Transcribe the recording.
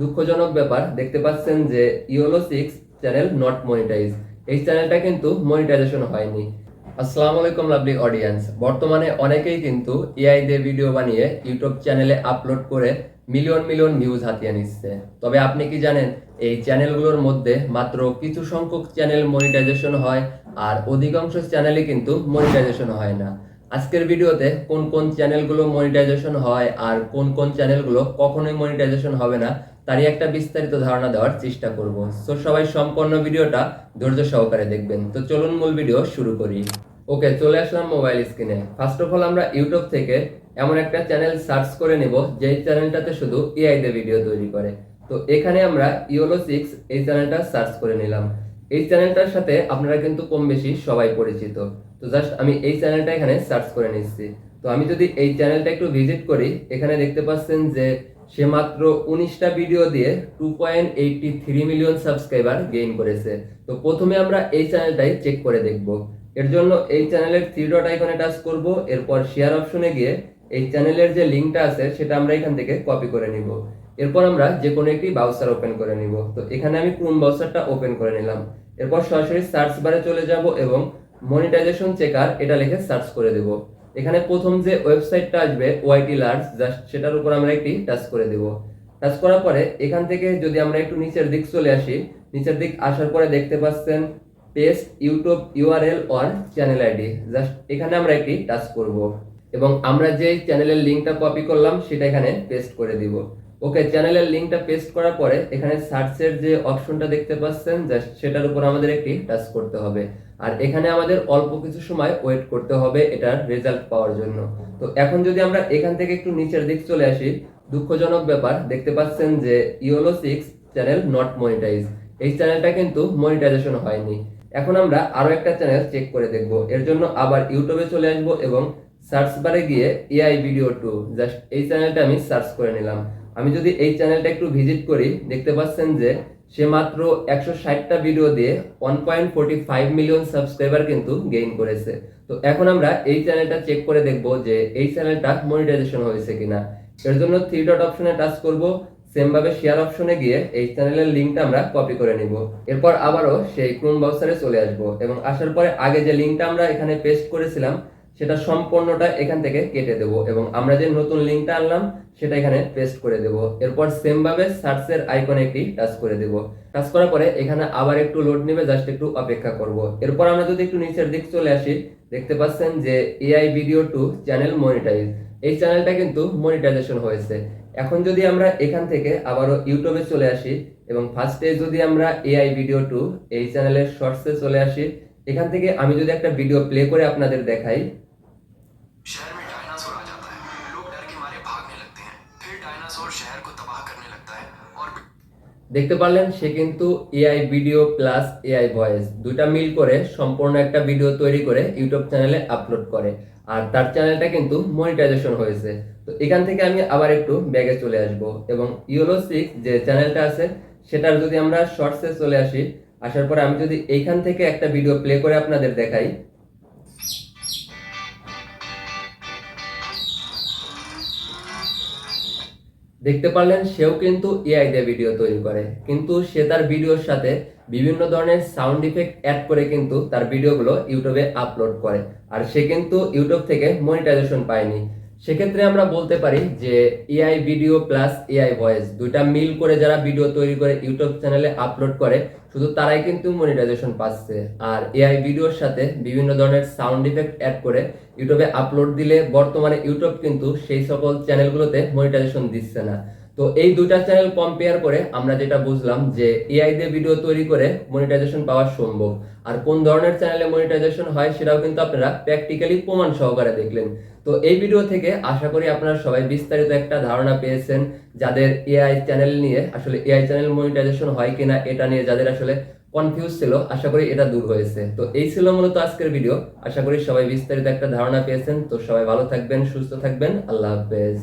দুঃখজনক ব্যাপার, দেখতে পাচ্ছেন যে yellow six channel not monetize এই চ্যানেলটা কিন্তু মনিটাইজেশন হয়নি। আসসালামু আলাইকুম লাভলি অডিয়েন্স বর্তমানে অনেকেই কিন্তু এআই দিয়ে ভিডিও বানিয়ে ইউটিউব চ্যানেলে আপলোড করে মিলিয়ন মিলিয়ন ভিউজ হাতিয়ে নিচ্ছে। তবে আপনি কি জানেন, এই চ্যানেলগুলোর মধ্যে মাত্র কিছু সংখ্যক চ্যানেল মনিটাইজেশন হয় আর অধিকাংশ চ্যানেলই কিন্তু মনিটাইজেশন হয় না। আজকের ভিডিওতে কোন কোন চ্যানেলগুলো মনিটাইজেশন হয় আর কোন কোন চ্যানেলগুলো কখনোই মনিটাইজেশন হবে না, তারই একটা বিস্তারিত ধারণা দেওয়ার চেষ্টা করব। সো সবাই সম্পূর্ণ ভিডিওটা ধৈর্য সহকারে দেখবেন। তো চলুন মূল ভিডিও শুরু করি। ওকে চলে আসলাম মোবাইল স্ক্রিনে ফার্স্ট অফ অল আমরা ইউটিউব থেকে এমন একটা চ্যানেল সার্চ করে নেব, যেই চ্যানেলটাতে শুধু এআই দিয়ে ভিডিও তৈরি করে। তো এখানে আমরা ইওলো সিক্স এই চ্যানেলটা সার্চ করে নিলাম। এই চ্যানেলটার সাথে আপনারা কিন্তু কম বেশি সবাই পরিচিত। তো জাস্ট আমি এই চ্যানেলটা এখানে সার্চ করে নিচ্ছি। তো আমি যদি এই চ্যানেলটা একটু ভিজিট করি, এখানে দেখতে পাচ্ছেন যে সে মাত্র উনিশটা ভিডিও দিয়ে two point eighty three million subscriber gain করেছে। তো প্রথমে আমরা এই চ্যানেলটাই চেক করে দেখব। এর জন্য এই চ্যানেলের থ্রি ডট আইকনে টাচ করব, এরপর শেয়ার অপশনে গিয়ে এই চ্যানেলের যে লিঙ্কটা আছে, সেটা আমরা এখান থেকে কপি করে নিব। এরপর আমরা যে কোনো একটি ব্রাউজার ওপেন করে নিব। তো এখানে আমি ক্রোম ব্রাউজারটা ওপেন করে নিলাম? এরপর সরাসরি সার্চ বারে চলে যাব এবং মনিটাইজেশন চেকার এটা লিখে সার্চ করে দেব। এখানে প্রথম যে ওয়েবসাইটটা আসবে ওয়াইটি লার্জ জাস্ট সেটার উপর আমরা একটি টাচ করে দেব। টাচ করার পরে এখান থেকে যদি আমরা একটু নিচের দিক চলে আসি, নিচের দিক আসার পরে দেখতে পাচ্ছেন paste YouTube URL or channel ID just এখানে আমরা একটি টাচ করব। এবং আমরা যে চ্যানেলের লিঙ্কটা কপি করলাম, সেটা এখানে পেস্ট করে দিব। ওকে চ্যানেলের লিঙ্কটা পেস্ট করার পরে এখানে সার্চের যে অপশনটা দেখতে পাচ্ছেন জাস্ট সেটার উপর আমাদের একটি টাচ করতে হবে। আর এখানে আমাদের অল্প কিছু সময় ওয়েট করতে হবে এটার রেজাল্ট পাওয়ার জন্য। তো এখন যদি আমরা এখান থেকে একটু নিচের দিক চলে আসি, দুঃখজনক ব্যাপার, দেখতে পাচ্ছেন যে yellow six channel not monetize এই চ্যানেলটা কিন্তু মনিটাইজেশন হয়নি। এখন আমরা আরও একটা চ্যানেল চেক করে দেখব। এর জন্য আবার ইউটিউবে চলে আসব এবং সার্চ বারে গিয়ে এআই ভিডিও টু জাস্ট এই চ্যানেলটা আমি সার্চ করে নিলাম। আমি যদি এই চ্যানেলটা একটু ভিজিট করি, দেখতে পাচ্ছেন যে সে মাত্র একশো ষাটটা ভিডিও দিয়ে one point forty five million subscriber কিন্তু গেইন করেছে। তো এখন আমরা এই চ্যানেলটা চেক করে দেখব যে এই চ্যানেলটা মনিটাইজেশন হয়েছে কিনা। এর জন্য থ্রি ডট অপশনে টাচ করব সেম ভাবে শেয়ার অপশনে গিয়ে এই চ্যানেলের লিঙ্কটা আমরা কপি করে নিব। এরপর আবারও সেই ক্রোম ব্রাউজারে চলে আসব এবং আসার পরে আগে যে লিঙ্কটা আমরা এখানে পেস্ট করেছিলাম সেটা সম্পূর্ণটা এখান থেকে কেটে দেব এবং আমরা যে নতুন লিঙ্কটা আনলাম, সেটা এখানে পেস্ট করে দেব। এরপর সেম ভাবে সার্চের আইকনে একটি টাচ করে দেব। টাচ করার পরে এখানে আবার একটু লোড নেবে জাস্ট একটু অপেক্ষা করব। এরপর আমরা যদি একটু নিচের দিক চলে আসি, দেখতে পাচ্ছেন যে AI video to channel monetize এই চ্যানেলটা কিন্তু মনিটাইজেশন হয়েছে। এখন যদি আমরা এখান থেকে আবারও ইউটিউবে চলে আসি এবং ফার্স্টে যদি আমরা এআই ভিডিও টু এই চ্যানেলের শর্টসে চলে আসি, এখান থেকে আমি যদি একটা ভিডিও প্লে করে আপনাদের দেখাই शहर में डायनासोर आ जाता है लोग डर के मारे भागने लगते हैं फिर डायनासोर शहर को तबाह करने लगता है और দেখতে পারলেন সে কিন্তু AI video plus AI voice দুইটা মিল করে সম্পূর্ণ একটা ভিডিও তৈরি করে ইউটিউব চ্যানেলে আপলোড করে আর তার চ্যানেলটা কিন্তু মনিটাইজেশন হয়েছে তো এখান থেকে আমি আবার একটু ব্যাগে চলে আসব এবং ইওলো সিক্স যে চ্যানেলটা আছে সেটার যদি আমরা শর্টসে চলে আসি আসার পরে আমি যদি এইখান থেকে একটা ভিডিও প্লে করে আপনাদের দেখাই দেখতে পারলেন, সেও কিন্তু এআই দিয়ে ভিডিও তৈরি করে। কিন্তু সে তার ভিডিওর সাথে বিভিন্ন ধরনের সাউন্ড ইফেক্ট অ্যাড করে কিন্তু তার ভিডিওগুলো ইউটিউবে আপলোড করে। আর সে কিন্তু ইউটিউব থেকে মনিটাইজেশন পায়নি। সেক্ষেত্রে আমরা বলতে পারি যে AI video plus AI voice দুইটা মিল করে যারা ভিডিও তৈরি করে ইউটিউব চ্যানেলে আপলোড করে, শুধু তারাই কিন্তু মনিটাইজেশন পাচ্ছে। আর এআই ভিডিওর সাথে বিভিন্ন ধরনের সাউন্ড ইফেক্ট অ্যাড করে ইউটিউবে আপলোড দিলে বর্তমানে ইউটিউব কিন্তু সেই সকল চ্যানেলগুলোতে মনিটাইজেশন দিচ্ছে না। তো এই দুটা চ্যানেল কম্পেয়ার করে আমরা যেটা বুঝলাম যে এআই দিয়ে ভিডিও তৈরি করে মনিটাইজেশন পাওয়া সম্ভব। আর কোন ধরনের চ্যানেলে মনিটাইজেশন হয় সেটাও কিন্তু আপনারা প্র্যাকটিক্যালি প্রমাণ সহকারে দেখলেন। তো এই ভিডিও থেকে আশা করি আপনারা সবাই বিস্তারিত একটা ধারণা পেয়েছেন যাদের এআই চ্যানেল নিয়ে আসলে এআই চ্যানেল মনিটাইজেশন হয় কিনা এটা নিয়ে যাদের আসলে কনফিউজ ছিল, আশা করি এটা দূর হয়েছে। তো এই ছিল মূলত আজকের ভিডিও আশা করি সবাই বিস্তারিত একটা ধারণা পেয়েছেন। তো সবাই ভালো থাকবেন, সুস্থ থাকবেন। আল্লাহ হাফেজ।